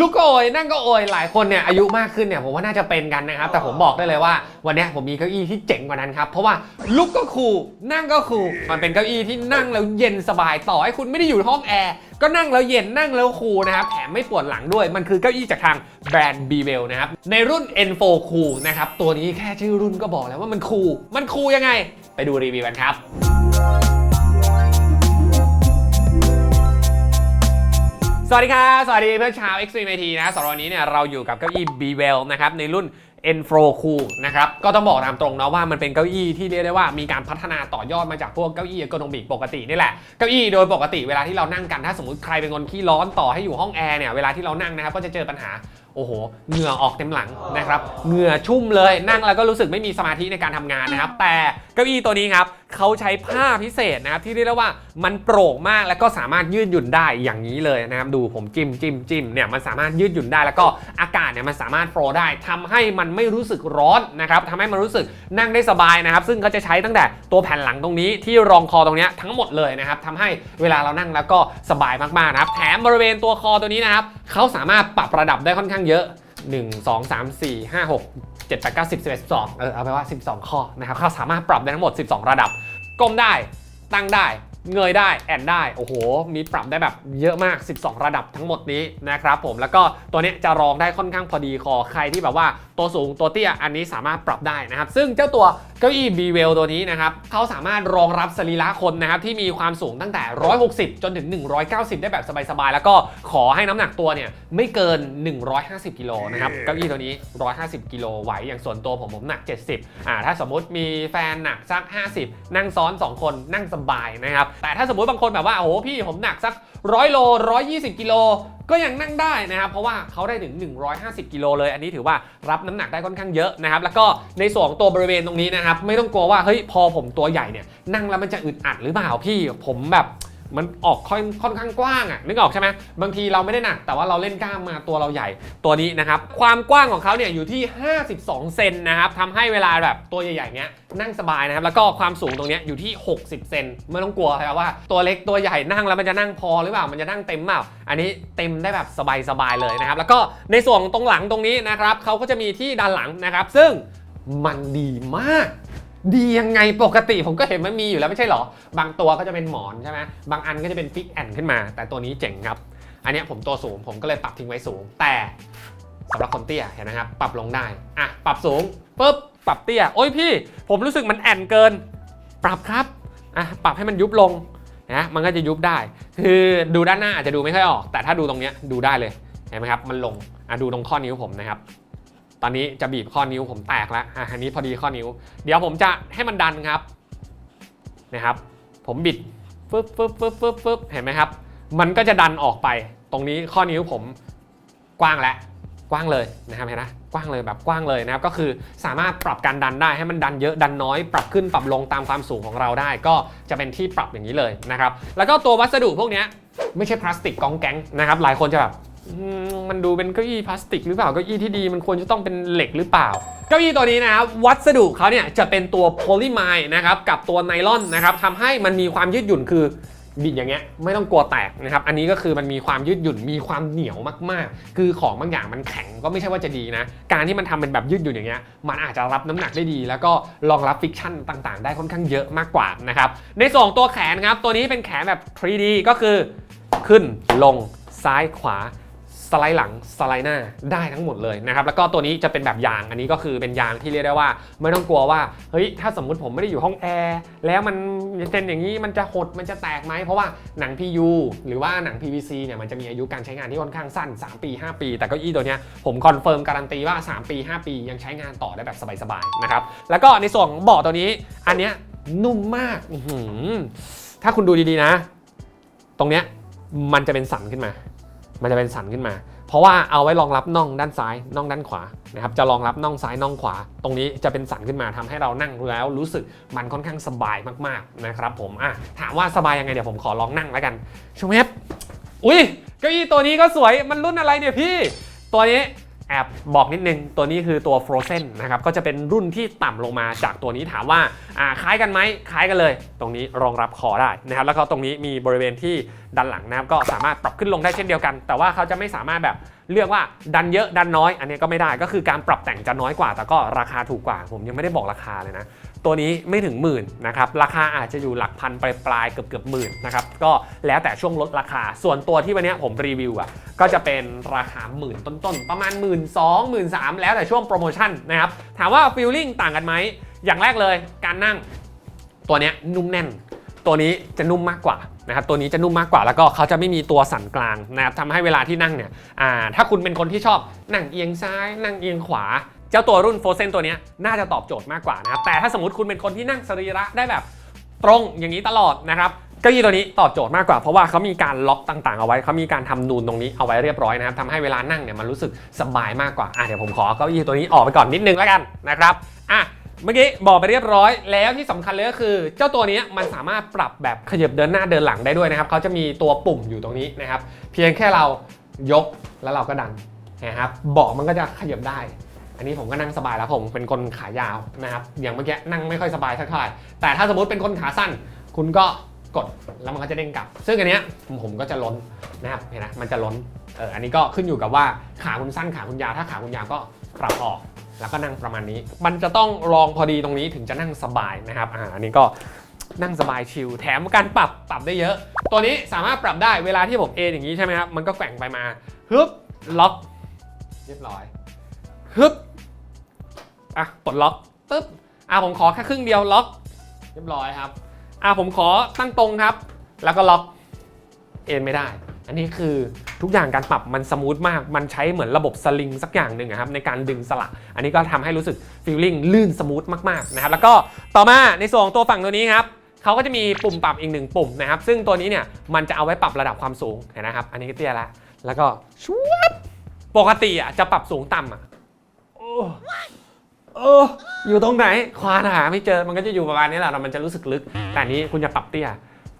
ลุกก็โอยนั่งก็โอยหลายคนเนี่ยอายุมากขึ้นเนี่ยผมว่าน่าจะเป็นกันนะครับ แต่ผมบอกได้เลยว่าวันเนี้ยผมมีเก้าอี้ที่เจ๋งกว่านั้นครับ เพราะว่าลุกก็คูลนั่งก็คูลมันเป็นเก้าอี้ที่นั่งแล้วเย็นสบายต่อให้คุณไม่ได้อยู่ห้องแอร์ก็นั่งแล้วเย็นนั่งแล้วคูลนะครับแถมไม่ปวดหลังด้วย มันคือเก้าอี้จากทางแบรนด์ b w e l l นะครับในรุ่น N4 Cool นะครับตัวนี้แค่ชื่อรุ่นก็บอกแล้วว่ามันคูลมันคูลยังไง ไปดูรีวิวกันครับ สวัสดีครับ สวัสดีเพื่อนชาว Extreme IT นะสำหรับวันนี้เนี่ยเราอยู่กับเก้าอี้ b w e l l นะครับในรุ่น N4 Cool นะครับก็ต้องบอกตามตรงเนาะว่ามันเป็นเก้าอี้ที่เรียกได้ว่ามีการพัฒนาต่อยอดมาจากพวกเก้าอี้ e r g o n o m i c ปกตินี่แหละเก้าอี้โดยปกติเวลาที่เรานั่งกันถ้าสมมติใครเป็นคนขี้ร้อนต่อให้อยู่ห้องแอร์เนี่ยเวลาที่เรานั่งนะครับก็จะเจอปัญหาโอ้โห เหงื่อออกเต็มหลังนะครับ เหงื่อชุ่มเลย นั่งแล้วก็รู้สึกไม่มีสมาธิในการทำงานนะครับ แต่เก้าอี้ตัวนี้ครับเขาใช้ผ้าพิเศษนะครับที่เรียกได้ว่ามันโปร่งมากแล้วก็สามารถยืดหยุ่นได้อย่างนี้เลยนะครับดูผมจิ้มจิ้มจิ้มเนี่ยมันสามารถยืดหยุ่นได้แล้วก็อากาศเนี่ยมันสามารถโฟลได้ทำให้มันไม่รู้สึกร้อนนะครับทำให้มันรู้สึกนั่งได้สบายนะครับ ซึ่งเขาจะใช้ตั้งแต่ตัวแผ่นหลังตรงนี้ที่รองคอตรงนี้ทั้งหมดเลยนะครับทำให้เวลาเรานั่งแล้วก็สบายมากๆนะครับแถมบริเวณตัวคอตัวนี้นะครับเขาสามารถปรับระดับได้ค่อนข้างเยอะ 1 2 3 4 5 6 7 8 9 10 11 12 เออเอาไปว่า 12 ข้อนะครับเขาสามารถปรับได้ทั้งหมด 12 ระดับ ก้มได้ ตั้งได้ เงยได้ แอนได้ โอ้โห มีปรับได้แบบเยอะมาก 12 ระดับทั้งหมดนี้นะครับผม แล้วก็ตัวนี้จะรองได้ค่อนข้างพอดีคอ ใครที่แบบว่าตัวสูงตัวเตี้ย อันนี้สามารถปรับได้นะครับ ซึ่งเจ้าตัว เก้าอี้ b w e l l ตัวนี้นะครับเขาสามารถรองรับสรีระคนนะครับที่มีความสูงตั้งแต่ 160 จนถึง 190 ได้แบบสบายๆ แล้วก็ขอให้น้ำหนักตัวเนี่ยไม่เกิน 150 กิโลนะครับเก้าอี้ตัวนี้ 150 กิโลไหวอย่างส่วนตัวผมผมหนัก 70อ่าถ้าสมมุติมีแฟนหนักสัก 50 นั่งซ้อน 2 คนนั่งสบายนะครับแต่ถ้าสมมุติบางคนแบบว่าโอ้โหพี่ผมหนักสัก100โล 120 กิโลก็ยังนั่งได้นะครับ เพราะว่าเขาได้ถึง 150 กิโลเลย อันนี้ถือว่ารับน้ำหนักได้ค่อนข้างเยอะนะครับ แล้วก็ในส่วนของตัวบริเวณตรงนี้นะครับไม่ต้องกลัวว่าเฮ้ยพอผมตัวใหญ่เนี่ยนั่งแล้วมันจะอึดอัดหรือเปล่าพี่ผมแบบมันออกค่อนค่อนข้างกว้างอะนึกออกใช่ไหมบางทีเราไม่ได้หนักแต่ว่าเราเล่นกล้ามมาตัวเราใหญ่ตัวนี้นะครับ ความกว้างของเขาเนี่ยอยู่ที่ 52 เซนนะครับทำให้เวลาแบบตัวใหญ่ๆเนี้ยนั่งสบายนะครับ แล้วก็ความสูงตรงนี้อยู่ที่ 60 เซนไม่ต้องกลัวครับว่าตัวเล็กตัวใหญ่นั่งแล้วมันจะนั่งพอหรือเปล่ามันจะนั่งเต็มเปล่าอันนี้เต็มได้แบบสบายๆเลยนะครับ แล้วก็ในส่วนตรงหลังตรงนี้นะครับเขาก็จะมีที่ด้านหลังนะครับ ซึ่งมันดีมาก ดียังไงปกติผมก็เห็นมันมีอยู่แล้วไม่ใช่เหรอ บางตัวก็จะเป็นหมอนใช่ไหมบางอันก็จะเป็นฟิกแอนขึ้นมา แต่ตัวนี้เจ๋งครับ อันนี้ผมตัวสูงผมก็เลยปรับทิ้งไว้สูง แต่สำหรับคนเตี้ยเห็นนะครับ ปรับลงได้อะปรับสูงปุ๊บปรับเตี้ยโอ้ยพี่ ผมรู้สึกมันแอนเกิน ปรับครับอะปรับให้มันยุบลงนะมันก็จะยุบได้ คือดูด้านหน้าอาจจะดูไม่ค่อยออก แต่ถ้าดูตรงเนี้ยดูได้เลยเห็นไหมครับมันลงอะดูตรงข้อนิ้วผมนะครับ ตอนนี้จะบีบข้อนิ้วผมแตกแล้วอะอันนี้พอดีข้อนิ้ว เดี๋ยวผมจะให้มันดันครับนะครับ ผมบิดฟึบฟึบฟึบฟึบฟึบเห็นไหมครับ มันก็จะดันออกไป ตรงนี้ข้อนิ้วผมกว้างแล้วกว้างเลยนะครับเห็นนะกว้างเลยแบบกว้างเลยนะครับก็คือสามารถปรับการดันได้ให้มันดันเยอะดันน้อย ปรับขึ้นปรับลงตามความสูงของเราได้ ก็จะเป็นที่ปรับอย่างนี้เลยนะครับแล้วก็ตัววัสดุพวกนี้ไม่ใช่พลาสติกกองแก๊งนะครับหลายคนจะแบบ อืมมันดูเป็นเก้าอี้พลาสติกหรือเปล่าเก้าอี้ที่ดีมันควรจะต้องเป็นเหล็กหรือเปล่า เก้าอี้ตัวนี้นะครับวัสดุเขาเนี่ยจะเป็นตัวโพลีไมด์นะครับกับตัวไนลอนนะครับทำให้มันมีความยืดหยุ่นคือบิดอย่างเงี้ยไม่ต้องกลัวแตกนะครับอันนี้ก็คือมันมีความยืดหยุ่นมีความเหนียวมากๆ คือของบางอย่างมันแข็งก็ไม่ใช่ว่าจะดีนะ การที่มันทำเป็นแบบยืดหยุ่นอย่างเงี้ยมันอาจจะรับน้ำหนักได้ดี แล้วก็รองรับฟิกชั่นต่างๆ ได้ค่อนข้างเยอะมากกว่านะครับในส่วนของตัวแขนครับตัวนี้เป็นแขนแบบ 3D ก็คือขึ้นลงซ้ายขวา สไลด์หลังสไลด์หน้าได้ทั้งหมดเลยนะครับแล้วก็ตัวนี้จะเป็นแบบยางอันนี้ก็คือเป็นยางที่เรียกได้ว่า ไม่ต้องกลัวว่าเฮ้ยถ้าสมมุติผมไม่ได้อยู่ห้องแอร์แล้วมันเป็นอย่างนี้มันจะหดมันจะแตกไหมเพราะว่าหนัง PU หรือว่าหนัง PVC เนี่ยมันจะมีอายุการใช้งานที่ค่อนข้างสั้น 3 ปี 5 ปี แต่เก้าอี้ตัวเนี้ยผมคอนเฟิร์มการันตีว่า 3 ปี 5 ปียังใช้งานต่อได้แบบสบายๆนะครับแล้วก็ในส่วนของเบาะตัวนี้ อันเนี้ยนุ่มมากถ้าคุณดูดีๆนะ ตรงเนี้ยมันจะเป็นสันขึ้นมา มันจะเป็นสันขึ้นมา เพราะว่าเอาไว้รองรับน่องด้านซ้ายน่องด้านขวานะครับจะรองรับน่องซ้ายน่องขวา ตรงนี้จะเป็นสันขึ้นมาทำให้เรานั่งแล้วรู้สึกมันค่อนข้างสบายมากๆนะครับผมอะถามว่าสบายยังไงเดี๋ยวผมขอลองนั่งแล้วกันชมเมฟอุ้ยเก้าอี้ตัวนี้ก็สวยมันรุ่นอะไรเนี่ยพี่ ตัวนี้ แอบบอกนิดนึงตัวนี้คือตัว Frozen นะครับก็จะเป็นรุ่นที่ต่ำลงมาจากตัวนี้ถามว่าคล้ายกันไหมคล้ายกันเลย ตรงนี้รองรับคอได้นะครับแล้วก็ตรงนี้มีบริเวณที่ดันหลังนะครับก็สามารถปรับขึ้นลงได้เช่นเดียวกัน แต่ว่าเขาจะไม่สามารถแบบเลือกว่าดันเยอะดันน้อย อันนี้ก็ไม่ได้ก็คือการปรับแต่งจะน้อยกว่า แต่ก็ราคาถูกกว่า ผมยังไม่ได้บอกราคาเลยนะ ตัวนี้ไม่ถึงหมื่นนะครับราคาอาจจะอยู่หลักพันปลายปลายๆเกือบเกือบหมื่นนะครับก็แล้วแต่ช่วงลดราคา ส่วนตัวที่วันนี้ผมรีวิวอะก็จะเป็นราคาหมื่นต้นๆ ประมาณ1 2 0 0 0 0 0 3แล้วแต่ช่วงโปรโมชั่นนะครับถามว่าฟีลลิ่งต่างกันไหมอย่างแรกเลยการนั่งตัวนี้นุ่มแน่น ตัวนี้จะนุ่มมากกว่านะครับตัวนี้จะนุ่มมากกว่าแล้วก็เขาจะไม่มีตัวสั่นกลางนะครับทำให้เวลาที่นั่งเนี่ยถ้าคุณเป็นคนที่ชอบนั่งเอียงซ้าย นั่งเอียงขวา เจ้าตัวรุ่นโฟเซนตัวนี้น่าจะตอบโจทย์มากกว่านะครับ แต่ถ้าสมมติคุณเป็นคนที่นั่งสรีระได้แบบตรงอย่างนี้ตลอดนะครับเก้าอี้ตัวนี้ตอบโจทย์มากกว่าเพราะว่าเขามีการล็อกต่างๆ เอาไว้เขามีการทำนูนตรงนี้เอาไว้เรียบร้อยนะครับทำให้เวลานั่งเนี่ยมันรู้สึกสบายมากกว่าอะเดี๋ยวผมขอเก้าอี้ตัวนี้ออกไปก่อนนิดนึงแล้วกันนะครับอะเมื่อกี้บอกไปเรียบร้อยแล้วที่สำคัญเลยก็คือ เจ้าตัวนี้มันสามารถปรับแบบขยับเดินหน้าเดินหลังได้ด้วยนะครับเขาจะมีตัวปุ่มอยู่ตรงนี้นะครับ เพียงแค่เรายกแล้วเราก็ดันนะครับเบาะมันก็จะขยับได้ อันนี้ผมก็นั่งสบายแล้วผมเป็นคนขายาวนะครับอย่างเมื่อกี้นั่งไม่ค่อยสบายสักเท่าไหร่แต่ถ้าสมมติเป็นคนขาสั้น คุณก็กดแล้วมันก็จะเด้งกลับ ซึ่งอันเนี้ยผมผมก็จะล้นนะครับเห็นไหมมันจะล้นเอออันนี้ก็ขึ้นอยู่กับว่าขาคุณสั้นขาคุณยาวถ้าขาคุณยาวก็ปรับออกแล้วก็นั่งประมาณนี้ มันจะต้องรองพอดีตรงนี้ถึงจะนั่งสบายนะครับอ่าอันนี้ก็นั่งสบายชิลแถมการปรับปรับได้เยอะ ตัวนี้สามารถปรับได้เวลาที่ผมเอนอย่างนี้ใช่ไหมครับมันก็แกว่งไปมาฮึบล็อกเรียบร้อยฮึบ อะกดล็อกปึ๊บอะผมขอแค่ครึ่งเดียวล็อก เรียบร้อยครับอะผมขอตั้งตรงครับ แล้วก็ล็อกเอ็นไม่ได้ อันนี้คือทุกอย่างการปรับมันสมูทมาก มันใช้เหมือนระบบสลิงสักอย่างหนึ่งครับในการดึงสลักอันนี้ก็ทำให้รู้สึกฟีลลิ่งลื่นสมูทมากๆนะครับ แล้วก็ต่อมาในส่วนของตัวฝั่งตัวนี้ครับเขาก็จะมีปุ่มปรับอีกหนึ่งปุ่มนะครับ ซึ่งตัวนี้เนี่ยมันจะเอาไว้ปรับระดับความสูงเห็นนะครับ อันนี้ก็เตี้ยล้วแล้วก็ชวบปกติอะจะปรับสูงต่ำอะ เออ อยู่ตรงไหน ควานหาไม่เจอ มันก็จะอยู่ประมาณนี้แหละแต่มันจะรู้สึกลึก แต่อันนี้คุณจะปรับเตี้ย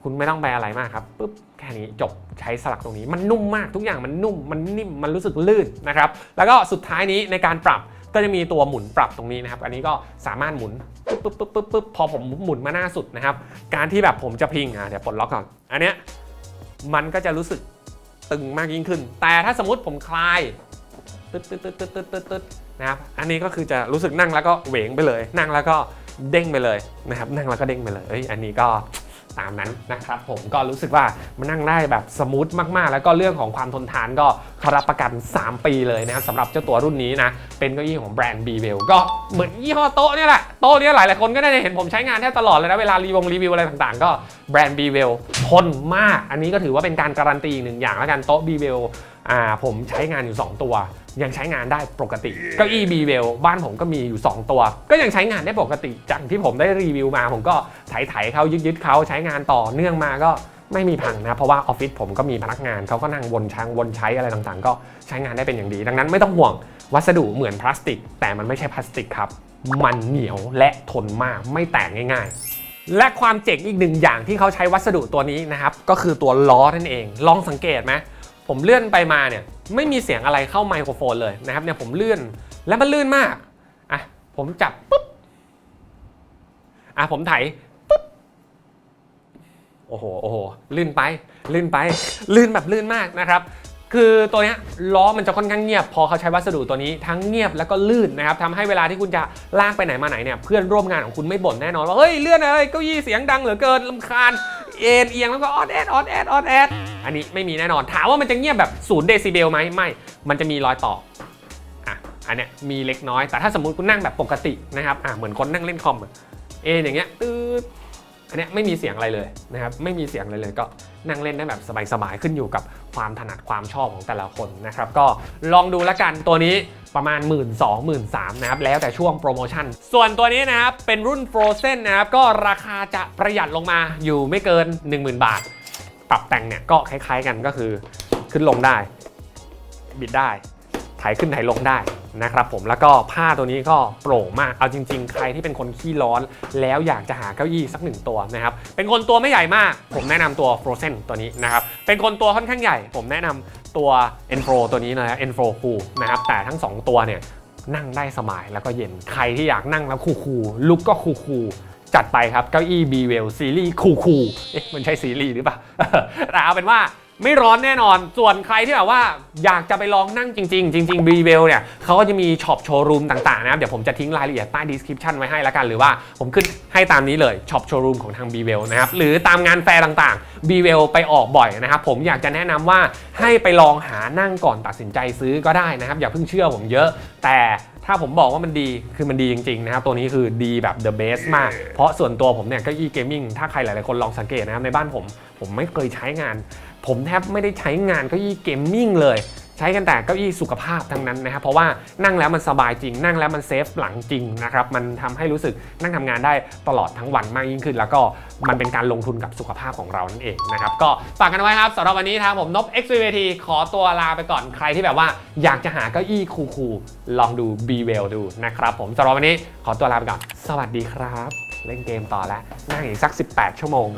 คุณไม่ต้องไปอะไรมากครับปุ๊บแค่นี้จบใช้สลักตรงนี้ มันนุ่มมากทุกอย่างมันนุ่ม มันนิ่ม มันรู้สึกลื่นนะครับ แล้วก็สุดท้ายนี้ในการปรับก็จะมีตัวหมุนปรับตรงนี้นะครับ อันนี้ก็สามารถหมุนปุ๊บปุ๊บปุ๊บปุ๊บปุ๊บพอผมหมุนมาหน้าสุดนะครับ การที่แบบผมจะพิงอะเดี๋ยวปลดล็อกก่อน อันเนี้ยมันก็จะรู้สึกตึงมากยิ่งขึ้น แต่ถ้าสมมติผมคลายตึ๊ดตึ๊ดตึ๊ดตึ๊ดตึ๊ดตึ๊ด นะครับ อันนี้ก็คือจะรู้สึกนั่งแล้วก็เหวงไปเลย นั่งแล้วก็เด้งไปเลยนะครับ นั่งแล้วก็เด้งไปเลยเอ้ยอันนี้ก็ตามนั้นนะครับผมก็รู้สึกว่ามันนั่งได้แบบสมูทมากๆ แล้วก็เรื่องของความทนทานก็เขารับประกัน 3 ปีเลยนะครับสำหรับเจ้าตัวรุ่นนี้นะ เป็นเก้าอี้ของแบรนด์ b w e l l ก็เหมือนยี่ห้อโต๊ะเนี่ยแหละ โต๊ะเนี้หลายๆคนก็ได้เห็นผมใช้งานแทบตลอดเลยนะ เวลารีวงรีวิวอะไรต่างๆ ก็แบรนด์ b w e l l ทนมาก อันนี้ก็ถือว่าเป็นการการันตีอีกหนึ่งอย่างแล้วกันโต๊ะ b w e l l อ่าผมใช้งานอยู่ 2 ตัว ยังใช้งานได้ปกติเก้าอี้ b w e l l บ้านผมก็มีอยู่ 2 ตัว ก็ยังใช้งานได้ปกติจากที่ผมได้รีวิวมา ผมก็ไถๆเขายึดๆเขาใช้งานต่อเนื่องมาก็ไม่มีพังนะเพราะว่าออฟฟิศผมก็มีพนักงานเขาก็นั่งวนช้างวนใช้อะไรต่างๆ ก็ใช้งานได้เป็นอย่างดี ดังนั้นไม่ต้องห่วงวัสดุเหมือนพลาสติก แต่มันไม่ใช่พลาสติกครับ มันเหนียวและทนมากไม่แตกง่าย ๆและความเจ๋งอีกหนึ่งอย่างที่เขาใช้วัสดุตัวนี้นะครับ ก็คือตัวล้อนั่นเอง ลองสังเกตไหมผมเลื่อนไปมาเนี่ย ไม่มีเสียงอะไรเข้าไมโครโฟนเลยนะครับเนี่ยผมเลื่อนแล้วมันลื่นมากอะผมจับปุ๊บอะผมไถปุ๊บโอ้โหโอ้โหลื่นไป ลื่นไป ลื่นแบบลื่นมากนะครับคือตัวเนี้ยล้อมันจะค่อนข้างเงียบ พอเขาใช้วัสดุตัวนี้ทั้งเงียบแล้วก็ลื่นนะครับทำให้เวลาที่คุณจะลากไปไหนมาไหนเนี่ยเพื่อนร่วมงานของคุณไม่บ่นแน่นอนว่าเฮ้ยเลื่อนอะไรเก้าอี้เสียงดังเหลือเกินลำคาญเอ็นเอียงแล้วก็ออดแอดออดแอดออดแอด อันนี้ไม่มีแน่นอน ถามว่ามันจะเงียบแบบศูนย์เดซิเบลไหมไม่ มันจะมีรอยต่ออะอันเนี้ยมีเล็กน้อย แต่ถ้าสมมติคุณนั่งแบบปกตินะครับอะเหมือนคนนั่งเล่นคอมเออย่างเงี้ยตืดอันเนี้ยไม่มีเสียงอะไรเลยนะครับไม่มีเสียงอะไรเลยก็นั่งเล่นได้แบบสบายๆขึ้นอยู่กับความถนัดความชอบของแต่ละคนนะครับก็ลองดูละกันตัวนี้ประมาณ 1 2 0 0 0 0 3นะครับแล้วแต่ช่วงโปรโมชั่น ส่วนตัวนี้นะครับเป็นรุ่น Frozen นะครับก็ราคาจะประหยัดลงมาอยู่ไม่เกิน 10,000 บาท ปรับแต่งเนี่ยก็คล้าย ๆกันก็คือขึ้นลงได้ บิดได้ถ่ายขึ้นถ่ายลงได้นะครับผมแล้วก็ผ้าตัวนี้ก็โปร่งมากเอาจริง ๆ ใครที่เป็นคนขี้ร้อน แล้วอยากจะหาเก้าอี้สักหนึ่งตัวนะครับเป็นคนตัวไม่ใหญ่มาก ผมแนะนำตัว Frozen ตัวนี้นะครับเป็นคนตัวค่อนข้างใหญ่ ผมแนะนำตัว Enfro ตัวนี้นะ Enfro Cool นะครับแต่ทั้งสองตัวเนี่ยนั่งได้สบายแล้วก็เย็นใครที่อยากนั่งแล้วคูลๆลุกก็คูลๆ จัดไปครับเก้าอี้ b w e l l ซีรีส์คูลๆเอ๊ะมันใช่ซีรีส์หรือเปล่าแต่เอาเป็นว่าไม่ร้อนแน่นอน ส่วนใครที่แบบว่าอยากจะไปลองนั่งจริง ๆ จริงๆ b w e l l เนี่ยเขาก็จะมีช็อปโชว์รูมต่างๆนะครับ เดี๋ยวผมจะทิ้งรายละเอียดใต้ description ไว้ให้แล้วกัน หรือว่าผมขึ้นให้ตามนี้เลยช็อปโชว์รูมของทาง b w e l l นะครับ หรือตามงานแฟร์ต่างๆ b w e l l ไปออกบ่อยนะครับ ผมอยากจะแนะนำว่าให้ไปลองหานั่งก่อนตัดสินใจซื้อก็ได้นะครับ อย่าเพิ่งเชื่อผมเยอะ แต่ ถ้าผมบอกว่ามันดีคือมันดีจริงๆนะครับตัวนี้คือดีแบบ the best มาก เพราะส่วนตัวผมเนี่ยเก้าอี้เกมมิ่งถ้าใครหลายๆคนลองสังเกตนะครับในบ้านผม ผมไม่เคยใช้งาน ผมแทบไม่ได้ใช้งานเก้าอี้เกมมิ่งเลยใช้กันแต่เก้าอี้สุขภาพทั้งนั้นนะครับเพราะว่านั่งแล้วมันสบายจริง นั่งแล้วมันเซฟหลังจริงนะครับมันทำให้รู้สึกนั่งทำงานได้ตลอดทั้งวันมากยิ่งขึ้น แล้วก็มันเป็นการลงทุนกับสุขภาพของเรานั่นเองนะครับก็ฝากกันไว้ครับสำหรับวันนี้ทางผมนบ x v t ขอตัวลาไปก่อนใครที่แบบว่าอยากจะหาเก้าอี้คูลๆลองดู b w e l l ดูนะครับผมสำหรับวันนี้ขอตัวลาไปก่อน สวัสดีครับ เล่นเกมต่อแล้วนั่งอีกสัก 18 ชั่วโมง